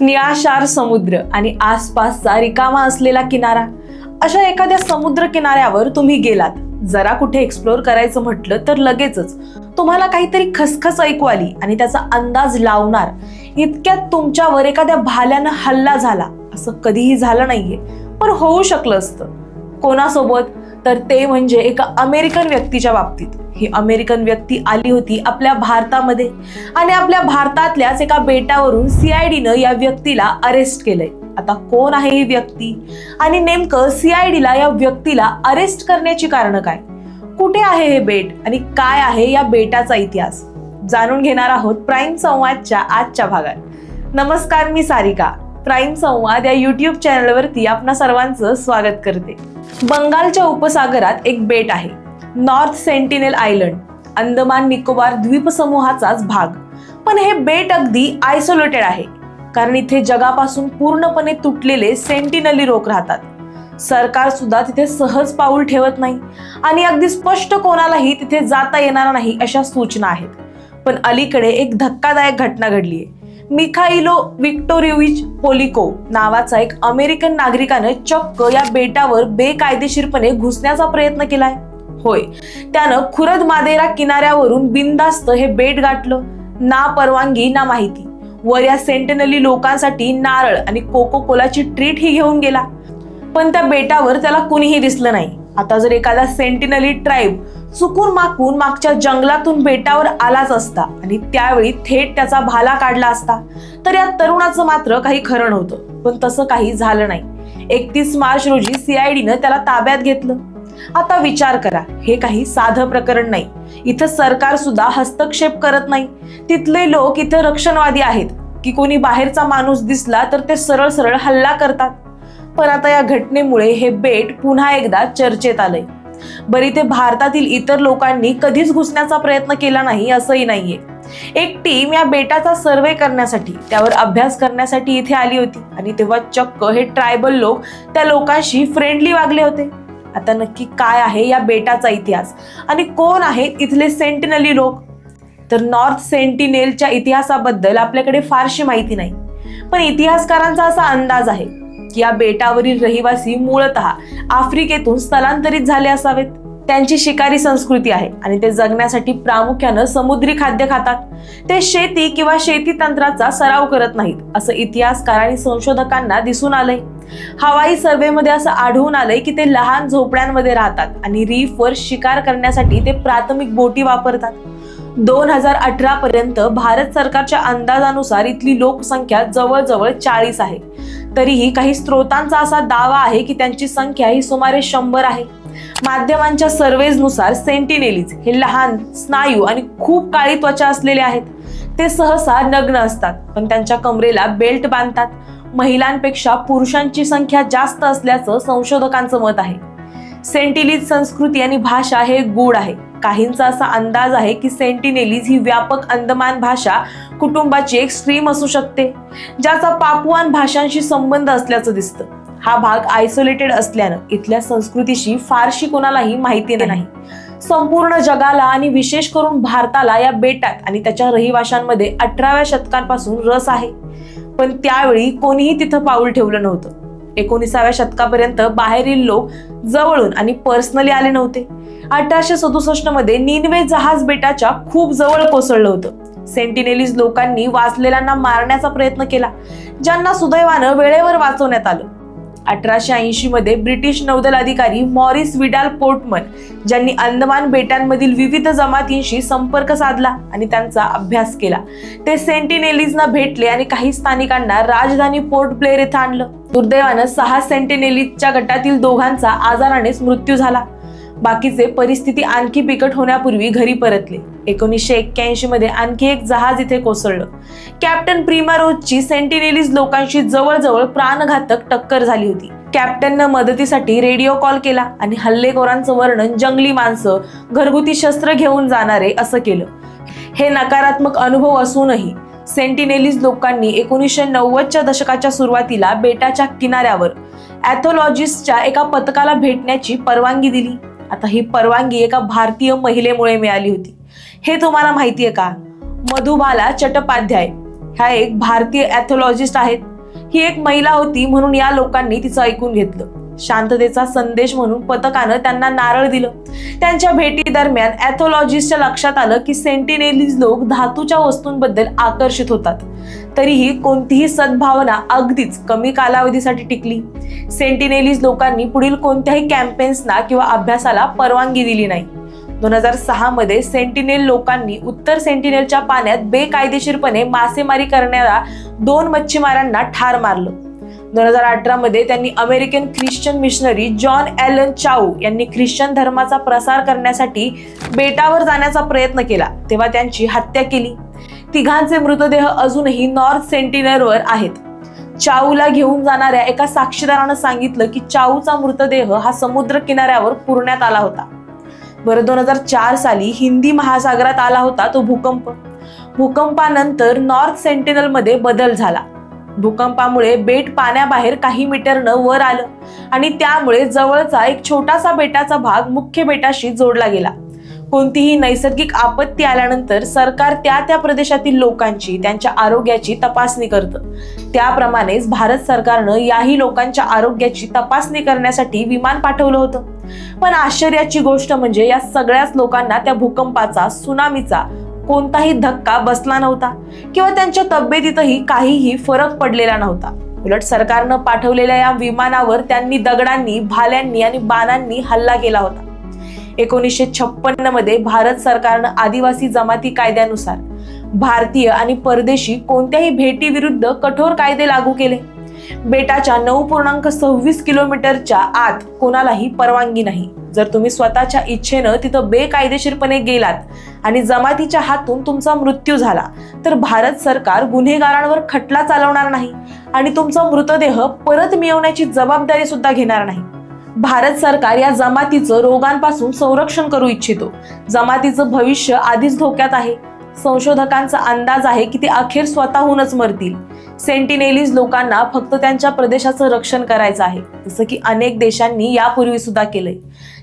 निळाशार समुद्र आणि आसपासचा रिकामा असलेला किनारा. अशा एखाद्या समुद्र किनाऱ्यावर तुम्ही गेलात. जरा कुठे एक्सप्लोर करायचं म्हटलं तर लगेचच. तुम्हाला काहीतरी खसखस ऐकू आली आणि त्याचा अंदाज लावणार. इतक्यात तुमच्यावर एखाद्या भाल्यानं हल्ला झाला. असं कधीही झालं नाहीये पण होऊ शकलं असतं. कोणासोबत? तर ते म्हणजे एका अमेरिकन व्यक्तीच्या बाबतीत. ही अमेरिकन व्यक्ती आली होती आपल्या भारतामध्ये आणि आपल्या भारतातल्याच एका बेटावरून सीआयडीनं या व्यक्तीला अरेस्ट केलंय. आता कोण आहे ही व्यक्ती? आणि नेमकं सीआयडीला या व्यक्तीला अरेस्ट करण्याची कारणं काय? कुठे आहे हे बेट आणि काय आहे या बेटाचा इतिहास? जाणून घेणार आहोत प्राईम संवादच्या आजच्या भागात. नमस्कार मी सारिका. प्राईम संवाद या युट्यूब चॅनलवरती आपणा सर्वांचं स्वागत करते. बंगालच्या उपसागरात एक बेट आहे North Sentinel Island Andaman Nicobar द्वीपसमूहाचाच भाग. पण हे बेट अगदी आयसोलेटेड आहे कारण इथे जगापासून पूर्णपणे तुटलेले सेंटिनली रोग राहतात. सरकार सुद्धा तिथे सहज पाऊल ठेवत नाही आणि अगदी स्पष्ट कोणालाही तिथे जाता येणार नाही अशा सूचना आहेत. पण अलीकडे एक धक्कादायक घटना घडली आहे मिखाइलो विक्टोरिविच पोलिको नावाचा एक अमेरिकन नागरिकानं चक्क या बेटावर बेकायदेशीरपणे घुसण्याचा प्रयत्न केलाय. होय त्यानं खुरद मादेरा किनाऱ्यावरून बिनदास्त हे बेट गाठलं. ना परवानगी ना माहिती. वर या सेंटनली लोकांसाठी नारळ आणि कोको कोलाची ट्रीट ही घेऊन गेला. पण त्या बेटावर त्याला कुणीही दिसलं नाही. आता जर एखादा सेंटिनली ट्राईब चुकून माकून मागच्या जंगलातून बेटावर आलाच असता आणि त्यावेळी थेट त्याचा भाला काढला असता. तर या तरुणाचं मात्र काही खरं नव्हतं पण तसं काही झालं नाही. एकतीस मार्च रोजी सीआयडीनं त्याला ताब्यात घेतलं. आता विचार करा हे काही साधं प्रकरण नाही. इथं सरकार सुद्धा हस्तक्षेप करत नाही. तिथले लोक इथं रक्षणवादी आहेत. की कोणी बाहेरचा माणूस दिसला तर ते सरळ सरळ हल्ला करतात. पण आता या घटनेमुळे हे बेट पुन्हा एकदा चर्चेत आलंय. बरी ते भारतातील इतर लोकांनी कधीच घुसण्याचा प्रयत्न केला नाही असंही नाहीये. एक टीम या बेटाचा सर्वे करण्यासाठी त्यावर अभ्यास करण्यासाठी इथे आली होती. आणि तेव्हा चक्क हे ट्रायबल लोक त्या लोकांशी फ्रेंडली वागले होते. आता नक्की काय आहे या बेटाचा इतिहास? आणि कोण आहेत इथले सेंटिनली लोक? तर नॉर्थ सेंटिनेलच्या इतिहासाबद्दल आपल्याकडे फारशी माहिती नाही. पण इतिहासकारांचा असा अंदाज आहे या बेटावरील रहिवासी मूळत आफ्रिकेतून स्थलांतरित झाले असावेत. त्यांची शिकारी संस्कृती आहे आणि ते जगण्यासाठी प्रामुख्यानं समुद्री खाद्य खातात. ते शेती किंवा शेती तंत्राचा सराव करत नाहीत असं इतिहासकार आणि संशोधकांना दिसून आलंय. हवाई सर्वेमध्ये असं आढळून आलंय की ते लहान झोपड्यांमध्ये राहतात आणि रीफवर शिकार करण्यासाठी ते प्राथमिक बोटी वापरतात. दोन हजार अठरा पर्यंत भारत सरकारच्या अंदाजानुसार इथली लोकसंख्या जवळजवळ चाळीस आहे. तरीही काही स्रोतांचा असा दावा आहे की त्यांची संख्या ही सुमारे शंभर आहे. माध्यमांच्या सर्वेजनुसार सेंटिनेलीज हे लहान स्नायू आणि खूप काळी त्वचा असलेले आहेत. ते सहसा नग्न असतात पण त्यांच्या कमरेला बेल्ट बांधतात. महिलांपेक्षा पुरुषांची संख्या जास्त असल्याचं संशोधकांचं मत आहे. सेंटिलीज संस्कृती आणि भाषा हे गूढ आहे. काहींचा असा अंदाज आहे की सेंटिनेलीज ही व्यापक अंदमान भाषा कुटुंबाची एक स्ट्रीम असू शकते ज्याचा पापुआन भाषांशी संबंध असल्याचं दिसतं. हा भाग आयसोलेटेड असल्यानं इथल्या संस्कृतीशी फारशी कोणालाही माहिती नाही. संपूर्ण जगाला आणि विशेष करून भारताला या बेटात आणि त्याच्या रहिवाशांमध्ये अठराव्या शतकांपासून रस आहे. पण त्यावेळी कोणीही तिथं पाऊल ठेवलं नव्हतं. एकोणीसाव्या शतकापर्यंत बाहेरील लोक जवळून आणि पर्सनली आले नव्हते. अठराशे सदुसष्टमध्ये निनवे जहाज बेटाच्या खूप जवळ कोसळलं होतं. सेंटिनेलीज लोकांनी वाचलेल्यांना मारण्याचा प्रयत्न केला ज्यांना सुदैवानं वेळेवर वाचवण्यात आलं. अठराशे ऐंशी मध्ये ब्रिटिश नौदल अधिकारी मॉरिस विडाल पोर्टमन ज्यांनी अंदमान बेटांमधील विविध जमातींशी संपर्क साधला आणि त्यांचा अभ्यास केला. ते सेंटिनेलीजना भेटले आणि काही स्थानिकांना राजधानी पोर्ट ब्लेअर येथे आणलं. दुर्दैवानं सहा सेंटिनेलीजच्या गटातील दोघांचा आजारानेच मृत्यू झाला. बाकीचे परिस्थिती आणखी बिकट होण्यापूर्वी घरी परतले. एकोणीसशे एक्क्याऐंशी मध्ये आणखी एक जहाज इथे कोसळलं. कॅप्टन प्रिमारोजची सेंटिनेलीज लोकांशी जवळजवळ प्राणघातक टक्कर झाली होती. कॅप्टननं मदतीसाठी रेडिओ कॉल केला आणि हल्लेखोरांचं वर्णन जंगली माणसं घरगुती शस्त्र घेऊन जाणारे असं केलं. हे नकारात्मक अनुभव असूनही सेंटिनेलीज लोकांनी एकोणीसशे नव्वदच्या दशकाच्या सुरुवातीला बेटाच्या किनाऱ्यावर ॲथोलॉजिस्टच्या एका पथकाला भेटण्याची परवानगी दिली. आता ही परवानगी एका भारतीय महिलेमुळे मिळाली होती. हे तुम्हाला माहितीये का? मधुबाला चट्टोपाध्याय ह्या एक भारतीय ॲथोलॉजिस्ट आहेत. ही एक महिला होती म्हणून या लोकांनी तिचं ऐकून घेतलं. शांततेचा संदेश म्हणून पथकानं त्यांना नारळ दिलं. त्यांच्या भेटी दरम्यान ॲथोलॉजिस्टच्या लक्षात आलं की सेंटिनेलीज लोक धातूच्या वस्तूंबद्दल आकर्षित होतात. तरीही कोणतीही सद्भावना अगदीच कमी कालावधीसाठी टिकली. सेंटिनेलीज लोकांनी पुढील कोणत्याही कॅम्पेन्सना किंवा अभ्यासाला परवानगी दिली नाही. दोन हजार सहा मध्ये सेंटिनेल लोकांनी उत्तर सेंटिनेलच्या पाण्यात बेकायदेशीरपणे मासेमारी करणाऱ्या दोन मच्छीमारांना ठार मारलं. दोन हजार अठरा मध्ये त्यांनी American Christian missionary John Allen Chau यांनी ख्रिश्चन धर्माचा प्रसार करण्यासाठी बेटावर जाण्याचा प्रयत्न केला. तेव्हा त्यांची हत्या केली. तिघांचे मृतदेह अजूनही नॉर्थ सेंटिनरवर आहेत. चाऊला घेऊन जाणाऱ्या एका साक्षीदारानं सांगितलं की चाऊचा मृतदेह हा समुद्र किनाऱ्यावर पुरण्यात आला होता. बरं दोन हजार चार साली हिंदी महासागरात आला होता तो भूकंप. भूकंपानंतर नॉर्थ सेंटिनलमध्ये बदल झाला. भूकंपामुळे बेट पाण्याबाहेर काही मीटरनं वर आलं आणि त्यामुळे जवळचा एक छोटासा बेटाचा भाग मुख्य बेटाशी जोडला गेला. कोणतीही नैसर्गिक आपत्ती आल्यानंतर सरकार त्या त्या प्रदेशातील लोकांची त्यांच्या आरोग्याची तपासणी करतं. त्याप्रमाणेच भारत सरकारनं याही लोकांच्या आरोग्याची तपासणी करण्यासाठी विमान पाठवलं होतं. पण आश्चर्याची गोष्ट म्हणजे या सगळ्याच लोकांना त्या भूकंपाचा सुनामीचा कोणताही धक्का बसला नव्हता किंवा त्यांच्या तब्येतीतही काहीही फरक पडलेला नव्हता. उलट सरकारनं पाठवलेल्या या विमानावर त्यांनी दगडांनी भाल्यांनी आणि बाणांनी हल्ला केला होता. एकोणीसशे छप्पन्नमध्ये भारत सरकारनं आदिवासी जमाती कायद्यानुसार भारतीय आणि परदेशी कोणत्याही भेटीविरुद्ध कठोर कायदे लागू केले. बेटाच्या नऊ पूर्णांक सव्वीस किलोमीटरच्या आत कोणालाही परवानगी नाही. जर तुम्ही स्वतःच्या इच्छेनं तिथं बेकायदेशीरपणे गेलात आणि जमातीच्या हातून तुमचा मृत्यू झाला तर भारत सरकार गुन्हेगारांवर खटला चालवणार नाही आणि तुमचा मृतदेह परत मिळवण्याची जबाबदारी सुद्धा घेणार नाही. भारत सरकार या जमातीचं रोगांपासून संरक्षण करू इच्छितो. जमातीचं भविष्य आधीच धोक्यात आहे. संशोधकांचा अंदाज आहे की ते अखेर स्वतःहूनच मरतील. सेंटिनेलीज लोकांना फक्त त्यांच्या प्रदेशाचं रक्षण करायचं आहे जसं की अनेक देशांनी यापूर्वी सुद्धा केलंय.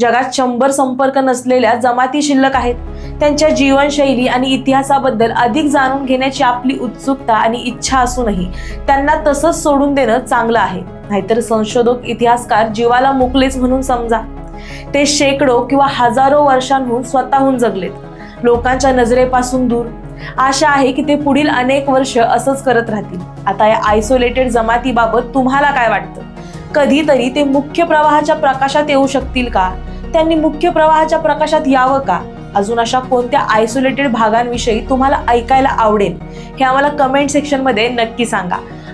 जगात शंभर संपर्क नसलेल्या जमाती शिल्लक आहेत. त्यांच्या जीवनशैली आणि इतिहासाबद्दल अधिक जाणून घेण्याची आपली उत्सुकता आणि इच्छा असूनही त्यांना तसंच सोडून देणं चांगलं आहे. नाहीतर संशोधक इतिहासकार जीवाला मुकलेच म्हणून समजा. ते शेकडो किंवा हजारो वर्षांहून स्वतःहून जगलेत. लोकांच्या नजरेपासून दूर. आशा आहे की ते पुढील अनेक वर्ष असंच करत राहतील. आता या आयसोलेटेड जमातीबाबत तुम्हाला काय वाटतं? कधीतरी ते मुख्य प्रवाहाच्या प्रकाशात येऊ शकतील का? त्यांनी मुख्य प्रवाहाच्या प्रकाशात यावं का? अजून अशा कोणत्या आयसोलेटेड भागांविषयी तुम्हाला ऐकायला आवडेल? हे आम्हाला कमेंट सेक्शनमध्ये नक्की सांगा.